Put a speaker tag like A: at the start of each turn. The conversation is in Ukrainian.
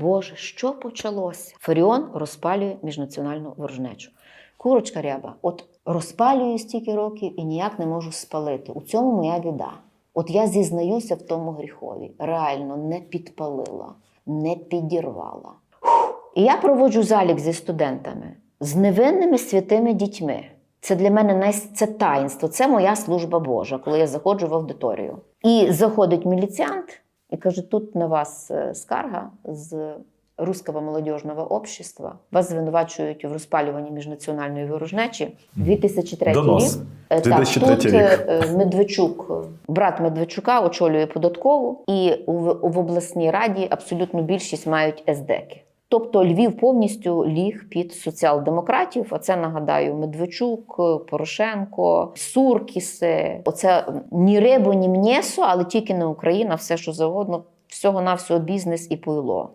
A: Боже, що почалося? Фаріон розпалює міжнаціональну ворожнечу. Курочка ряба, от розпалюю стільки років і ніяк не можу спалити. У цьому моя біда. От я зізнаюся в тому гріхові. Реально не підпалила, не підірвала. Фух. І я проводжу залік зі студентами, з невинними святими дітьми. Це для мене най... це таїнство, це моя служба Божа, коли я заходжу в аудиторію. І заходить міліціант і каже: тут на вас е, скарга з Руського молодіжного общества. Вас звинувачують в розпалюванні міжнаціональної ворожнечі. 2003
B: Донос.
A: рік. Е, Так, тут
B: рік.
A: е, Медведчук, брат Медведчука, очолює податкову, і в- в обласній раді абсолютно більшість мають СДЕКи. Тобто Львів повністю ліг під соціал-демократів. А це нагадаю Медведчук, Порошенко, Суркіси. Оце ні рибу, ні м'єсо, але тільки не Україна, все що завгодно. Всього навсього бізнес і пойло.